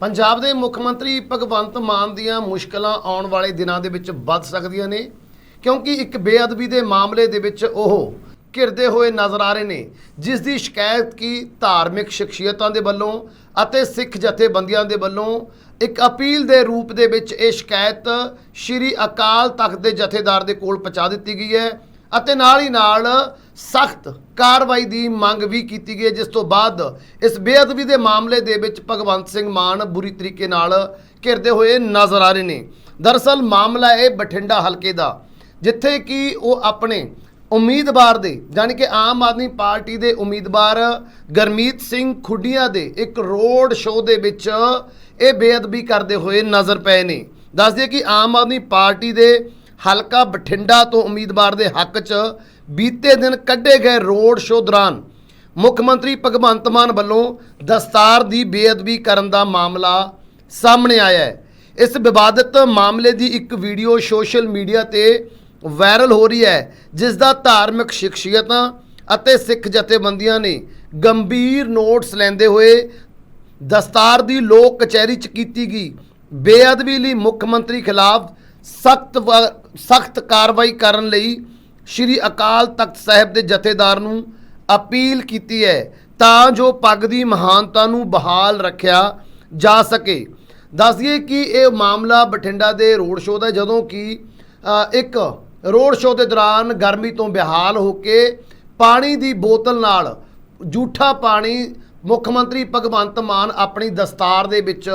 ਪੰਜਾਬ ਦੇ ਮੁੱਖ ਮੰਤਰੀ ਭਗਵੰਤ ਮਾਨ ਦੀਆਂ ਮੁਸ਼ਕਲਾਂ ਆਉਣ ਵਾਲੇ ਦਿਨਾਂ ਦੇ ਵਿੱਚ ਵੱਧ ਸਕਦੀਆਂ ਨੇ, ਕਿਉਂਕਿ ਇੱਕ ਬੇਅਦਬੀ ਦੇ ਮਾਮਲੇ ਦੇ ਵਿੱਚ ਉਹ ਘਿਰਦੇ ਹੋਏ ਨਜ਼ਰ ਆ ਰਹੇ ਨੇ, ਜਿਸ ਦੀ ਸ਼ਿਕਾਇਤ ਕੀ ਧਾਰਮਿਕ ਸ਼ਖਸੀਅਤਾਂ ਦੇ ਵੱਲੋਂ ਅਤੇ ਸਿੱਖ ਜਥੇਬੰਦੀਆਂ ਦੇ ਵੱਲੋਂ ਇੱਕ ਅਪੀਲ ਦੇ ਰੂਪ ਦੇ ਵਿੱਚ ਇਹ ਸ਼ਿਕਾਇਤ ਸ਼੍ਰੀ ਅਕਾਲ ਤਖਤ ਦੇ ਜਥੇਦਾਰ ਦੇ ਕੋਲ ਪਹੁੰਚਾ ਦਿੱਤੀ ਗਈ ਹੈ। ਅਤੇ ਨਾਲ ਹੀ ਨਾਲ ਸਖਤ ਕਾਰਵਾਈ ਦੀ ਮੰਗ ਵੀ ਕੀਤੀ ਗਈ ਹੈ, ਜਿਸ ਤੋਂ ਬਾਅਦ ਇਸ ਬੇਅਦਬੀ ਦੇ ਮਾਮਲੇ ਦੇ ਵਿੱਚ ਭਗਵੰਤ ਸਿੰਘ ਮਾਨ ਬੁਰੀ ਤਰੀਕੇ ਨਾਲ ਘਿਰਦੇ ਹੋਏ ਨਜ਼ਰ ਆ ਰਹੇ ਨੇ। ਦਰਅਸਲ ਮਾਮਲਾ ਇਹ ਬਠਿੰਡਾ ਹਲਕੇ ਦਾ ਜਿੱਥੇ ਕਿ ਉਹ ਆਪਣੇ ਉਮੀਦਵਾਰ ਦੇ ਯਾਨੀ ਕਿ ਆਮ ਆਦਮੀ ਪਾਰਟੀ ਦੇ ਉਮੀਦਵਾਰ ਗਰਮੀਤ ਸਿੰਘ ਖੁੱਡੀਆਂ ਦੇ ਇੱਕ ਰੋਡ ਸ਼ੋਅ ਦੇ ਵਿੱਚ ਇਹ ਬੇਅਦਬੀ ਕਰਦੇ ਹੋਏ ਨਜ਼ਰ ਪਏ ਨੇ। ਦੱਸ ਕਿ ਆਮ ਆਦਮੀ ਪਾਰਟੀ ਦੇ ਹਲਕਾ ਬਠਿੰਡਾ ਤੋਂ ਉਮੀਦਵਾਰ ਦੇ ਹੱਕ 'ਚ ਬੀਤੇ ਦਿਨ ਕੱਢੇ ਗਏ ਰੋਡ ਸ਼ੋਅ ਦੌਰਾਨ ਮੁੱਖ ਮੰਤਰੀ ਭਗਵੰਤ ਮਾਨ ਵੱਲੋਂ ਦਸਤਾਰ ਦੀ ਬੇਅਦਬੀ ਕਰਨ ਦਾ ਮਾਮਲਾ ਸਾਹਮਣੇ ਆਇਆ ਹੈ। ਇਸ ਵਿਵਾਦਤ ਮਾਮਲੇ ਦੀ ਇੱਕ ਵੀਡੀਓ ਸੋਸ਼ਲ ਮੀਡੀਆ ਤੇ ਵਾਇਰਲ ਹੋ ਰਹੀ ਹੈ, ਜਿਸ ਦਾ ਧਾਰਮਿਕ ਸ਼ਖਸੀਅਤਾਂ ਅਤੇ ਸਿੱਖ ਜਥੇਬੰਦੀਆਂ ਨੇ ਗੰਭੀਰ ਨੋਟਸ ਲੈਂਦੇ ਹੋਏ ਦਸਤਾਰ ਦੀ ਲੋਕ ਕਚਹਿਰੀ 'ਚ ਕੀਤੀ ਗਈ। ਬੇਅਦਬੀ ਲਈ ਮੁੱਖ ਮੰਤਰੀ ਖਿਲਾਫ ਸਖਤ ਸਖਤ ਕਾਰਵਾਈ ਕਰਨ ਲਈ ਸ਼੍ਰੀ ਅਕਾਲ ਤਖਤ ਸਾਹਿਬ ਦੇ ਜਥੇਦਾਰ ਨੂੰ ਅਪੀਲ ਕੀਤੀ ਹੈ ਤਾਂ ਜੋ ਪੱਗ ਦੀ ਮਹਾਨਤਾ ਨੂੰ ਬਹਾਲ ਰੱਖਿਆ ਜਾ ਸਕੇ। ਦੱਸਈਏ ਕਿ ਇਹ ਮਾਮਲਾ ਬਠਿੰਡਾ ਦੇ ਰੋਡ ਸ਼ੋਅ ਦਾ ਜਦੋਂ ਕਿ ਇੱਕ ਰੋਡ ਸ਼ੋਅ ਦੇ ਦੌਰਾਨ ਗਰਮੀ ਤੋਂ ਬਿਹਾਲ ਹੋ ਕੇ ਪਾਣੀ ਦੀ ਬੋਤਲ ਨਾਲ ਜੂਠਾ ਪਾਣੀ ਮੁੱਖ ਮੰਤਰੀ ਭਗਵੰਤ ਮਾਨ ਆਪਣੀ ਦਸਤਾਰ ਦੇ ਵਿੱਚ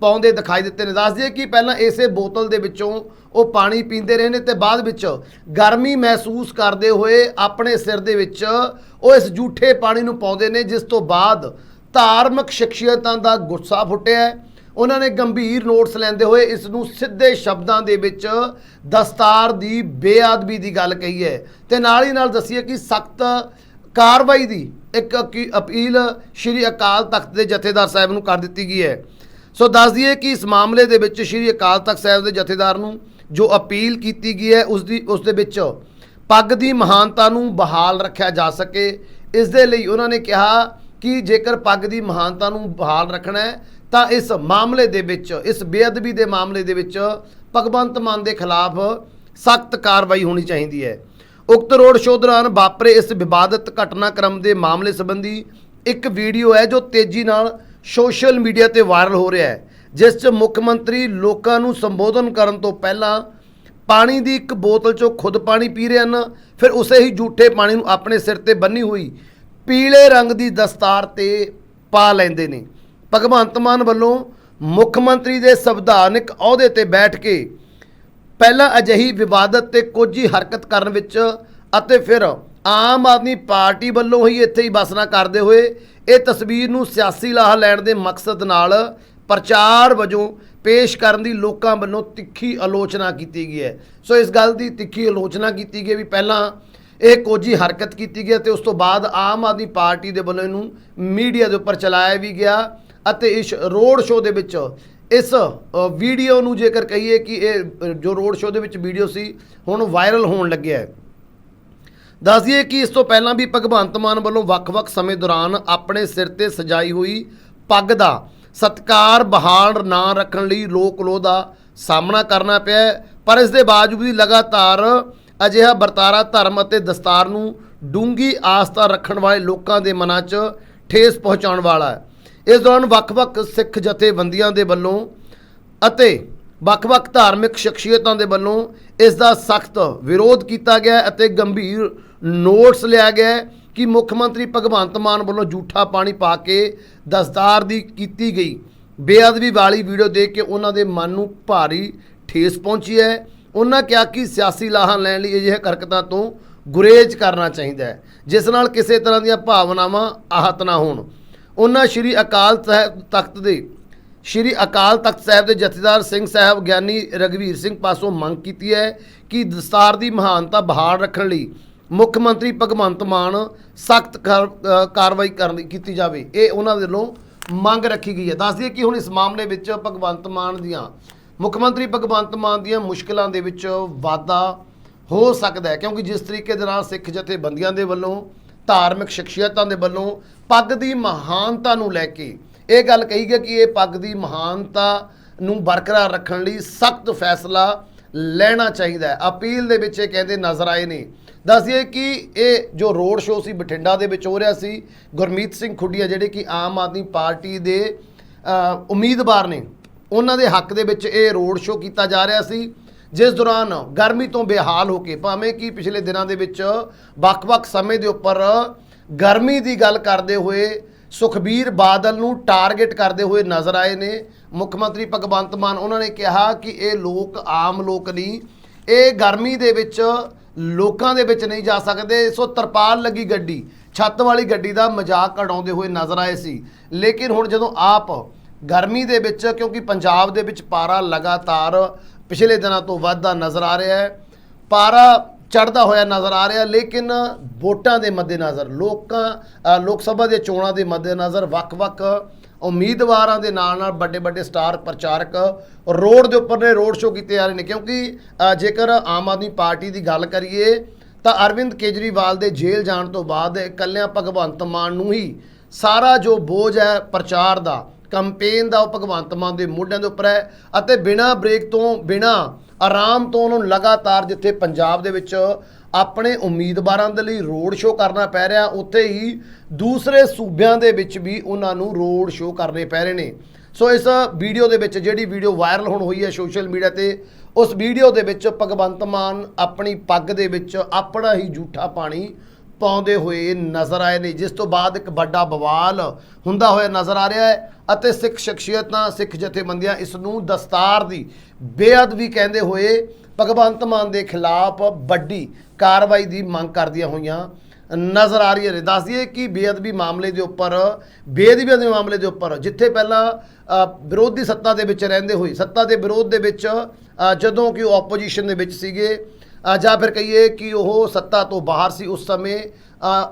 ਪਾਉਂਦੇ ਦਿਖਾਈ ਦਿੱਤੇ ਨੇ। ਦੱਸ ਦਈਏ ਕਿ ਪਹਿਲਾਂ ਇਸੇ ਬੋਤਲ ਦੇ ਵਿੱਚੋਂ ਉਹ ਪਾਣੀ ਪੀਂਦੇ ਰਹੇ ਨੇ ਤੇ ਬਾਅਦ ਵਿੱਚ ਗਰਮੀ ਮਹਿਸੂਸ ਕਰਦੇ ਹੋਏ ਆਪਣੇ ਸਿਰ ਦੇ ਵਿੱਚ ਉਹ ਇਸ ਜੂਠੇ ਪਾਣੀ ਨੂੰ ਪਾਉਂਦੇ ਨੇ, ਜਿਸ ਤੋਂ ਬਾਅਦ ਧਾਰਮਿਕ ਸ਼ਖਸੀਅਤਾਂ ਦਾ ਗੁੱਸਾ ਫੁੱਟਿਆ ਹੈ। ਉਹਨਾਂ ਨੇ ਗੰਭੀਰ ਨੋਟਸ ਲੈਂਦੇ ਹੋਏ ਇਸ ਨੂੰ ਸਿੱਧੇ ਸ਼ਬਦਾਂ ਦੇ ਵਿੱਚ ਦਸਤਾਰ ਦੀ ਬੇਅਦਬੀ ਦੀ ਗੱਲ ਕਹੀ ਹੈ। ਤੇ ਨਾਲ ਹੀ ਨਾਲ ਦੱਸੀਏ ਕਿ ਸਖਤ ਕਾਰਵਾਈ ਦੀ ਇੱਕ ਅਕੀ- ਅਪੀਲ ਸ਼੍ਰੀ ਅਕਾਲ ਤਖਤ ਦੇ ਜਥੇਦਾਰ ਸਾਹਿਬ ਨੂੰ ਕਰ ਦਿੱਤੀ ਗਈ ਹੈ। ਸੋ ਦੱਸ ਦਈਏ ਕਿ ਇਸ ਮਾਮਲੇ ਦੇ ਵਿੱਚ ਸ਼੍ਰੀ ਅਕਾਲ ਤਖਤ ਸਾਹਿਬ ਦੇ ਜਥੇਦਾਰ ਨੂੰ ਜੋ ਅਪੀਲ ਕੀਤੀ ਗਈ ਹੈ, ਉਸ ਦੀ, ਉਸ ਦੇ ਵਿੱਚ ਪੱਗ ਦੀ ਮਹਾਨਤਾ ਨੂੰ ਬਹਾਲ ਰੱਖਿਆ ਜਾ ਸਕੇ। ਇਸ ਦੇ ਲਈ ਉਹਨਾਂ ਨੇ ਕਿਹਾ ਕਿ ਜੇਕਰ ਪੱਗ ਦੀ ਮਹਾਨਤਾ ਨੂੰ ਬਹਾਲ ਰੱਖਣਾ ਹੈ, ਤਾਂ ਇਸ ਮਾਮਲੇ ਦੇ ਵਿੱਚ, ਇਸ ਬੇਅਦਬੀ ਦੇ ਮਾਮਲੇ ਦੇ ਵਿੱਚ ਭਗਵੰਤ ਮਾਨ ਦੇ ਖਿਲਾਫ ਸਖਤ ਕਾਰਵਾਈ ਹੋਣੀ ਚਾਹੀਦੀ ਹੈ। ਉਕਤ ਰੋਡ ਸ਼ੋਅ ਦੌਰਾਨ ਵਾਪਰੇ ਇਸ ਵਿਵਾਦਤ ਘਟਨਾਕ੍ਰਮ ਦੇ ਮਾਮਲੇ ਸੰਬੰਧੀ ਇੱਕ ਵੀਡੀਓ ਹੈ ਜੋ ਤੇਜ਼ੀ ਨਾਲ ਸੋਸ਼ਲ ਮੀਡੀਆ ਤੇ ਵਾਇਰਲ ਹੋ ਰਿਹਾ ਹੈ, ਜਿਸ 'ਚ ਮੁੱਖ ਮੰਤਰੀ ਲੋਕਾਂ ਨੂੰ ਸੰਬੋਧਨ ਕਰਨ ਤੋਂ ਪਹਿਲਾਂ ਪਾਣੀ ਦੀ ਇੱਕ ਬੋਤਲ 'ਚੋਂ ਖੁਦ ਪਾਣੀ ਪੀ ਰਹੇ ਹਨ, ਫਿਰ ਉਸੇ ਹੀ ਝੂਠੇ ਪਾਣੀ ਨੂੰ ਆਪਣੇ ਸਿਰ ਤੇ ਬੰਨੀ ਹੋਈ ਪੀਲੇ ਰੰਗ ਦੀ ਦਸਤਾਰ ਤੇ ਪਾ ਲੈਂਦੇ ਨੇ। ਭਗਵੰਤ ਮਾਨ ਵੱਲੋਂ ਮੁੱਖ ਮੰਤਰੀ ਦੇ ਸੰਵਿਧਾਨਿਕ ਅਹੁਦੇ ਤੇ ਬੈਠ ਕੇ ਪਹਿਲਾਂ ਅਜਿਹੀ ਵਿਵਾਦਤ ਤੇ ਕੋਝੀ ਹਰਕਤ ਕਰਨ ਵਿੱਚ ਅਤੇ ਫਿਰ ਆਮ ਆਦਮੀ ਪਾਰਟੀ ਵੱਲੋਂ ਹੀ ਇੱਥੇ ਹੀ ਬਸ ਕਰਦੇ ਹੋਏ ਇਹ ਤਸਵੀਰ ਨੂੰ ਸਿਆਸੀ ਲਾਹਾ ਲੈਣ ਦੇ ਮਕਸਦ ਨਾਲ ਪ੍ਰਚਾਰ ਵਜੋਂ ਪੇਸ਼ ਕਰਨ ਦੀ ਲੋਕਾਂ ਵੱਲੋਂ ਤਿੱਖੀ ਆਲੋਚਨਾ ਕੀਤੀ ਗਈ ਹੈ। ਸੋ ਇਸ ਗੱਲ ਦੀ ਤਿੱਖੀ ਆਲੋਚਨਾ ਕੀਤੀ ਗਈ ਵੀ ਪਹਿਲਾਂ ਇਹ ਕੋਝੀ ਹਰਕਤ ਕੀਤੀ ਗਈ ਤੇ ਉਸ ਤੋਂ ਬਾਅਦ ਆਮ ਆਦਮੀ ਪਾਰਟੀ ਦੇ ਵੱਲੋਂ ਇਹਨੂੰ ਮੀਡੀਆ ਦੇ ਉੱਪਰ ਚਲਾਇਆ ਵੀ ਗਿਆ ਅਤੇ ਇਸ ਰੋਡ ਸ਼ੋਅ ਦੇ ਵਿੱਚ ਇਸ ਵੀਡੀਓ ਨੂੰ ਜੇਕਰ ਕਹੀਏ ਕਿ ਇਹ ਜੋ ਰੋਡ ਸ਼ੋਅ ਦੇ ਵਿੱਚ ਵੀਡੀਓ ਸੀ, ਹੁਣ ਵਾਇਰਲ ਹੋਣ ਲੱਗਿਆ ਹੈ। ਦੱਸਦੀਏ ਕਿ ਇਸ ਤੋਂ ਪਹਿਲਾਂ ਵੀ ਭਗਵੰਤ ਮਾਨ ਵੱਲੋਂ ਵੱਖ-ਵੱਖ ਸਮੇਂ ਦੌਰਾਨ ਆਪਣੇ ਸਿਰ ਤੇ ਸਜਾਈ ਹੋਈ ਪੱਗ ਦਾ ਸਤਕਾਰ, ਬਹਾਲ, ਨਾ ਰੱਖਣ ਲਈ ਲੋਕ ਲੋਹ ਦਾ ਸਾਹਮਣਾ ਕਰਨਾ ਪਿਆ ਪਰ ਇਸ ਦੇ ਬਾਵਜੂਦ ਵੀ ਲਗਾਤਾਰ ਅਜਿਹਾ ਵਰਤਾਰਾ ਧਰਮ ਅਤੇ ਦਸਤਾਰ ਨੂੰ ਡੂੰਗੀ ਆਸਥਾ ਰੱਖਣ ਵਾਲੇ ਲੋਕਾਂ ਦੇ ਮਨਾਂ 'ਚ ਠੇਸ ਪਹੁੰਚਾਉਣ ਵਾਲਾ ਹੈ। ਇਸ ਦੌਰਾਨ ਵੱਖ-ਵੱਖ ਸਿੱਖ ਜਥੇਬੰਦੀਆਂ ਦੇ ਵੱਲੋਂ ਅਤੇ ਵੱਖ-ਵੱਖ ਧਾਰਮਿਕ ਸ਼ਖਸੀਅਤਾਂ ਦੇ ਵੱਲੋਂ ਇਸ ਦਾ ਸਖਤ ਵਿਰੋਧ ਕੀਤਾ ਗਿਆ ਅਤੇ ਗੰਭੀਰ ਨੋਟਸ ਲਿਆ ਗਿਆ ਕਿ ਮੁੱਖ ਮੰਤਰੀ ਭਗਵੰਤ ਮਾਨ ਵੱਲੋਂ ਝੂਠਾ ਪਾਣੀ ਪਾ ਕੇ ਦਸਤਾਰ ਦੀ ਕੀਤੀ ਗਈ। ਬੇਅਦਬੀ ਵਾਲੀ ਵੀਡੀਓ ਦੇਖ ਕੇ ਉਹਨਾਂ ਦੇ ਮਨ ਨੂੰ ਭਾਰੀ ਠੇਸ ਪਹੁੰਚੀ ਹੈ। ਉਹਨਾਂ ਕਿਹਾ ਕਿ ਸਿਆਸੀ ਲਾਹਾਂ ਲੈਣ ਲਈ ਅਜਿਹੇ ਹਰਕਤਾਂ ਤੋਂ ਗੁਰੇਜ਼ ਕਰਨਾ ਚਾਹੀਦਾ ਹੈ, ਜਿਸ ਨਾਲ ਕਿਸੇ ਤਰ੍ਹਾਂ ਦੀਆਂ ਭਾਵਨਾਵਾਂ ਆਹਤ ਨਾ ਹੋਣ। ਉਹਨਾਂ ਸ਼੍ਰੀ ਅਕਾਲ ਸਾਹਿਬ ਤਖਤ ਦੇ, ਸ਼੍ਰੀ ਅਕਾਲ ਤਖਤ ਸਾਹਿਬ ਦੇ ਜਥੇਦਾਰ ਸਿੰਘ ਸਾਹਿਬ ਗਿਆਨੀ ਰਗਵੀਰ ਸਿੰਘ ਪਾਸੋਂ ਮੰਗ ਕੀਤੀ ਹੈ ਕਿ ਦਸਤਾਰ ਦੀ ਮਹਾਨਤਾ ਬਹਾਲ ਰੱਖਣ ਲਈ ਮੁੱਖ ਮੰਤਰੀ ਭਗਵੰਤ ਮਾਨ ਸਖਤ ਕਾਰਵਾਈ ਕਰਨ ਕੀਤੀ ਜਾਵੇ। ਇਹ ਉਹਨਾਂ ਦੇ ਵੱਲੋਂ ਮੰਗ ਰੱਖੀ ਗਈ ਹੈ। ਦੱਸ ਦਈਏ ਕਿ ਹੁਣ ਇਸ ਮਾਮਲੇ ਵਿੱਚ ਭਗਵੰਤ ਮਾਨ ਦੀਆਂ, ਮੁੱਖ ਮੰਤਰੀ ਭਗਵੰਤ ਮਾਨ ਦੀਆਂ ਮੁਸ਼ਕਲਾਂ ਦੇ ਵਿੱਚ ਵਾਧਾ ਹੋ ਸਕਦਾ ਹੈ, ਕਿਉਂਕਿ ਜਿਸ ਤਰੀਕੇ ਦੇ ਨਾਲ ਸਿੱਖ ਜਥੇਬੰਦੀਆਂ ਦੇ ਵੱਲੋਂ, ਧਾਰਮਿਕ ਸ਼ਖਸੀਅਤਾਂ ਦੇ ਵੱਲੋਂ ਪੱਗ ਦੀ ਮਹਾਨਤਾ ਨੂੰ ਲੈ ਕੇ ਇਹ ਗੱਲ ਕਹੀ ਗਈ ਕਿ ਇਹ ਪੱਗ ਦੀ ਮਹਾਨਤਾ ਨੂੰ ਬਰਕਰਾਰ ਰੱਖਣ ਲਈ ਸਖਤ ਫੈਸਲਾ ਲੈਣਾ ਚਾਹੀਦਾ ਹੈ। ਅਪੀਲ ਦੇ ਵਿੱਚ ਇਹ ਕਹਿੰਦੇ ਨਜ਼ਰ ਆਏ ਨੇ ਦੱਸਿਏ ਕਿ ਇਹ ਜੋ ਰੋਡ ਸ਼ੋਅ ਸੀ ਬਠਿੰਡਾ ਦੇ ਵਿੱਚ ਹੋ ਰਿਹਾ ਸੀ, ਗੁਰਮੀਤ ਸਿੰਘ ਖੁੱਡੀਆ ਜਿਹੜੇ ਕਿ ਆਮ ਆਦਮੀ ਪਾਰਟੀ ਦੇ ਉਮੀਦਵਾਰ ਨੇ, ਉਹਨਾਂ ਦੇ ਹੱਕ ਦੇ ਵਿੱਚ ਇਹ ਰੋਡ ਸ਼ੋਅ ਕੀਤਾ ਜਾ ਰਿਹਾ ਸੀ, ਜਿਸ ਦੌਰਾਨ ਗਰਮੀ ਤੋਂ ਬੇਹਾਲ ਹੋ ਕੇ ਭਾਵੇਂ ਕਿ ਪਿਛਲੇ ਦਿਨਾਂ ਦੇ ਵਿੱਚ ਵੱਖ-ਵੱਖ ਸਮੇਂ ਦੇ ਉੱਪਰ ਗਰਮੀ ਦੀ ਗੱਲ ਕਰਦੇ ਹੋਏ ਸੁਖਬੀਰ ਬਾਦਲ ਨੂੰ ਟਾਰਗੇਟ ਕਰਦੇ ਹੋਏ ਨਜ਼ਰ ਆਏ ਨੇ, ਮੁੱਖ ਮੰਤਰੀ ਭਗਵੰਤ ਮਾਨ, ਉਹਨਾਂ ਨੇ ਕਿਹਾ ਕਿ ਇਹ ਲੋਕ, ਆਮ ਲੋਕ ਨਹੀਂ, ਇਹ ਗਰਮੀ ਦੇ ਵਿੱਚ ਲੋਕਾਂ ਦੇ ਵਿੱਚ ਨਹੀਂ ਜਾ ਸਕਦੇ। ਸੋ ਤਰਪਾਲ ਲੱਗੀ ਗੱਡੀ। ਛੱਤ ਵਾਲੀ ਗੱਡੀ ਦਾ ਮਜ਼ਾਕ ਉਡਾਉਂਦੇ ਹੋਏ ਨਜ਼ਰ ਆਏ ਸੀ। ਲੇਕਿਨ ਹੁਣ ਜਦੋਂ ਆਪ ਗਰਮੀ ਦੇ ਵਿੱਚ, ਕਿਉਂਕਿ ਪੰਜਾਬ ਦੇ ਵਿੱਚ ਪਾਰਾ ਲਗਾਤਾਰ ਪਿਛਲੇ ਦਿਨਾਂ ਤੋਂ ਵੱਧਦਾ ਨਜ਼ਰ ਆ ਰਿਹਾ ਹੈ। ਪਾਰਾ ਚੜਦਾ ਹੋਇਆ ਨਜ਼ਰ ਆ ਰਿਹਾ, ਲੇਕਿਨ ਵੋਟਾਂ ਦੇ ਮੱਦੇਨਜ਼ਰ, ਲੋਕਾਂ ਲੋਕ ਸਭਾ ਦੇ ਚੋਣਾਂ ਦੇ ਮੱਦੇਨਜ਼ਰ ਵੱਖ-ਵੱਖ ਉਮੀਦਵਾਰਾਂ ਦੇ ਨਾਲ ਨਾਲ ਵੱਡੇ ਵੱਡੇ ਸਟਾਰ ਪ੍ਰਚਾਰਕ ਰੋਡ ਦੇ ਉੱਪਰ ਨੇ ਰੋਡ ਸ਼ੋਅ ਕੀਤੇ ਜਾ ਰਹੇ ਨੇ, ਕਿਉਂਕਿ ਜੇਕਰ ਆਮ ਆਦਮੀ ਪਾਰਟੀ ਦੀ ਗੱਲ ਕਰੀਏ, ਤਾਂ ਅਰਵਿੰਦ ਕੇਜਰੀਵਾਲ ਦੇ ਜੇਲ੍ਹ ਜਾਣ ਤੋਂ ਬਾਅਦ ਇਕੱਲਿਆਂ ਭਗਵੰਤ ਮਾਨ ਨੂੰ ਹੀ ਸਾਰਾ ਜੋ ਬੋਝ ਹੈ ਪ੍ਰਚਾਰ ਦਾ, ਕੰਪੇਨ ਦਾ ਉਹ ਭਗਵੰਤ ਮਾਨ ਦੇ ਮੋਢਿਆਂ ਦੇ ਉੱਪਰ ਹੈ ਅਤੇ ਬਿਨਾਂ ਬ੍ਰੇਕ ਤੋਂ ਬਿਨਾਂ ਆਰਾਮ ਤੋਂ ਉਹਨਾਂ ਨੂੰ ਲਗਾਤਾਰ ਜਿੱਥੇ ਪੰਜਾਬ ਦੇ ਵਿੱਚ ਆਪਣੇ ਉਮੀਦਵਾਰਾਂ ਦੇ ਲਈ ਰੋਡ ਸ਼ੋਅ ਕਰਨਾ ਪੈ ਰਿਹਾ। ਉੱਥੇ ਹੀ ਦੂਸਰੇ ਸੂਬਿਆਂ ਦੇ ਵਿੱਚ ਵੀ ਉਹਨਾਂ ਨੂੰ ਰੋਡ ਸ਼ੋਅ ਕਰਨੇ ਪੈ ਰਹੇ ਨੇ। ਸੋ ਇਸ ਵੀਡੀਓ ਦੇ ਵਿੱਚ ਜਿਹੜੀ ਵੀਡੀਓ ਵਾਇਰਲ ਹੋਣ ਹੋਈ ਹੈ ਸੋਸ਼ਲ ਮੀਡੀਆ ਤੇ, ਉਸ ਵੀਡੀਓ ਦੇ ਵਿੱਚ ਭਗਵੰਤ ਮਾਨ ਆਪਣੀ ਪੱਗ ਦੇ ਵਿੱਚ ਆਪਣਾ ਹੀ ਝੂਠਾ ਪਾਣੀ ਪਾਉਂਦੇ ਹੋਏ ਨਜ਼ਰ ਆਏ ਨੇ, ਜਿਸ ਤੋਂ ਬਾਅਦ ਇੱਕ ਵੱਡਾ ਬਵਾਲ ਹੁੰਦਾ ਹੋਇਆ ਨਜ਼ਰ ਆ ਰਿਹਾ ਹੈ ਅਤੇ ਸਿੱਖ ਸ਼ਖਸੀਅਤਾਂ, ਸਿੱਖ ਜਥੇਬੰਦੀਆਂ ਇਸ ਨੂੰ ਦਸਤਾਰ ਦੀ ਬੇਅਦਬੀ ਕਹਿੰਦੇ ਹੋਏ ਭਗਵੰਤ ਮਾਨ ਦੇ ਖਿਲਾਫ ਵੱਡੀ ਕਾਰਵਾਈ ਦੀ ਮੰਗ ਕਰਦੀਆਂ ਹੋਈਆਂ ਨਜ਼ਰ ਆ ਰਹੀ ਹੈ ਦੱਸ ਦਈਏ ਕਿ ਬੇਅਦਬੀ ਮਾਮਲੇ ਦੇ ਉੱਪਰ ਬੇਅਦਬੀ ਦੇ ਮਾਮਲੇ ਦੇ ਉੱਪਰ ਜਿੱਥੇ ਪਹਿਲਾਂ ਵਿਰੋਧੀ ਸੱਤਾ ਦੇ ਵਿੱਚ ਰਹਿੰਦੇ ਹੋਏ, ਸੱਤਾ ਦੇ ਵਿਰੋਧ ਦੇ ਵਿੱਚ ਜਦੋਂ ਕਿ ਉਹ ਆਪੋਜੀਸ਼ਨ ਦੇ ਵਿੱਚ ਸੀਗੇ ਜਾਂ ਫਿਰ ਕਹੀਏ ਕਿ ਉਹ ਸੱਤਾ ਤੋਂ ਬਾਹਰ ਸੀ ਉਸ ਸਮੇਂ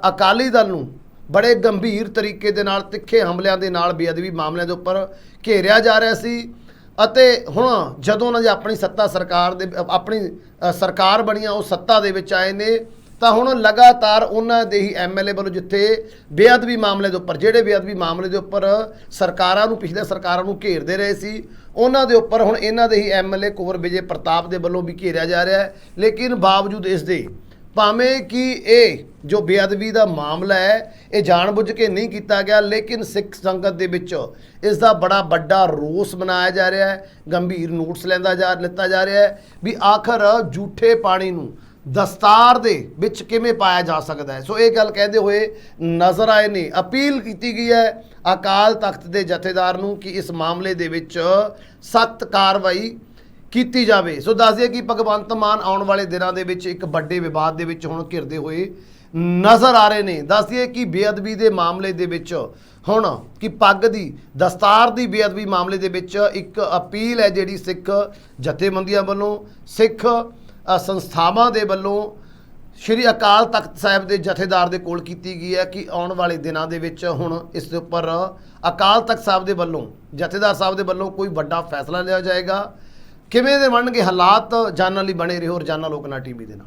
ਅਕਾਲੀ ਦਲ ਨੂੰ ਬੜੇ ਗੰਭੀਰ ਤਰੀਕੇ ਦੇ ਨਾਲ, ਤਿੱਖੇ ਹਮਲਿਆਂ ਦੇ ਨਾਲ ਬੇਅਦਬੀ ਮਾਮਲਿਆਂ ਦੇ ਉੱਪਰ ਘੇਰਿਆ ਜਾ ਰਿਹਾ ਸੀ। ਅਤੇ ਹੁਣ ਜਦੋਂ ਉਹਨਾਂ ਦੀ ਆਪਣੀ ਸੱਤਾ ਸਰਕਾਰ ਦੇ ਆਪਣੀ ਸਰਕਾਰ ਬਣੀ ਆ ਉਹ ਸੱਤਾ ਦੇ ਵਿੱਚ ਆਏ ਨੇ ਤਾਂ ਹੁਣ ਲਗਾਤਾਰ ਉਹਨਾਂ ਦੇ ਹੀ ਐਮਐਲਏ ਵੱਲੋਂ ਜਿੱਥੇ ਬੇਅਦਬੀ ਮਾਮਲੇ ਦੇ ਉੱਪਰ, ਜਿਹੜੇ ਬੇਅਦਬੀ ਮਾਮਲੇ ਦੇ ਉੱਪਰ ਸਰਕਾਰਾਂ ਨੂੰ, ਪਿਛਲੇ ਸਰਕਾਰਾਂ ਨੂੰ ਘੇਰਦੇ ਰਹੇ ਸੀ, ਉਹਨਾਂ ਦੇ ਉੱਪਰ ਹੁਣ ਇਹਨਾਂ ਦੇ ਹੀ ਐਮਐਲਏ ਕੁਵਰ ਵਿਜੇ ਪ੍ਰਤਾਪ ਦੇ ਵੱਲੋਂ ਵੀ ਘੇਰਿਆ ਜਾ ਰਿਹਾ ਹੈ। ਲੇਕਿਨ ਬਾਵਜੂਦ ਇਸ ਦੇ, ਭਾਵੇਂ ਕਿ ਇਹ ਜੋ ਬੇਅਦਬੀ ਦਾ ਮਾਮਲਾ ਹੈ, ਇਹ ਜਾਣਬੁੱਝ ਕੇ ਨਹੀਂ ਕੀਤਾ ਗਿਆ, ਲੇਕਿਨ ਸਿੱਖ ਸੰਗਤ ਦੇ ਵਿੱਚ ਇਸ ਦਾ ਬੜਾ ਵੱਡਾ ਰੋਸ ਮਨਾਇਆ ਜਾ ਰਿਹਾ ਹੈ, ਗੰਭੀਰ ਨੋਟਸ ਲੈਂਦਾ ਜਾ, ਲਿੱਤਾ ਜਾ ਰਿਹਾ ਹੈ ਵੀ ਆਖਰ ਝੂਠੇ ਪਾਣੀ ਨੂੰ ਦਸਤਾਰ ਦੇ ਵਿੱਚ ਕਿਵੇਂ ਪਾਇਆ ਜਾ ਸਕਦਾ ਹੈ? ਸੋ ਇਹ ਗੱਲ ਕਹਿੰਦੇ ਹੋਏ ਨਜ਼ਰ ਆਏ ਨੇ। ਅਪੀਲ ਕੀਤੀ ਗਈ ਹੈ ਅਕਾਲ ਤਖਤ ਦੇ ਜਥੇਦਾਰ ਨੂੰ ਕਿ ਇਸ ਮਾਮਲੇ ਦੇ ਵਿੱਚ ਸਖਤ ਕਾਰਵਾਈ ਕੀਤੀ ਜਾਵੇ। ਸੋ ਦੱਸ ਦਈਏ ਕਿ ਭਗਵੰਤ ਮਾਨ ਆਉਣ ਵਾਲੇ ਦਿਨਾਂ ਦੇ ਵਿੱਚ ਇੱਕ ਵੱਡੇ ਵਿਵਾਦ ਦੇ ਵਿੱਚ ਹੁਣ ਘਿਰਦੇ ਹੋਏ ਨਜ਼ਰ ਆ ਰਹੇ ਨੇ। ਦੱਸ ਦਈਏ ਕਿ ਬੇਅਦਬੀ ਦੇ ਮਾਮਲੇ ਦੇ ਵਿੱਚ ਹੁਣ ਕਿ ਪੱਗ ਦੀ, ਦਸਤਾਰ ਦੀ ਬੇਅਦਬੀ ਮਾਮਲੇ ਦੇ ਵਿੱਚ ਇੱਕ ਅਪੀਲ ਹੈ ਜਿਹੜੀ ਸਿੱਖ ਜਥੇਬੰਦੀਆਂ ਵੱਲੋਂ। ਸਿੱਖ ਸੰਸਥਾਵਾਂ ਦੇ ਵੱਲੋਂ ਸ਼੍ਰੀ ਅਕਾਲ ਤਖਤ ਸਾਹਿਬ ਦੇ ਜਥੇਦਾਰ ਦੇ ਕੋਲ ਕੀਤੀ ਗਈ ਹੈ ਕਿ ਆਉਣ ਵਾਲੇ ਦਿਨਾਂ ਦੇ ਵਿੱਚ ਹੁਣ ਇਸ ਦੇ ਉੱਪਰ ਅਕਾਲ ਤਖਤ ਸਾਹਿਬ ਦੇ ਵੱਲੋਂ, ਜਥੇਦਾਰ ਸਾਹਿਬ ਦੇ ਵੱਲੋਂ ਕੋਈ ਵੱਡਾ ਫੈਸਲਾ ਲਿਆ ਜਾਏਗਾ। ਕਿਵੇਂ ਦੇ ਬਣਨਗੇ ਹਾਲਾਤ? ਜਾਣਨ ਲਈ ਬਣੇ ਰਹੋ ਰੋਜ਼ਾਨਾ ਲੋਕਨਾ ਟੀਵੀ ਦੇ ਨਾਲ।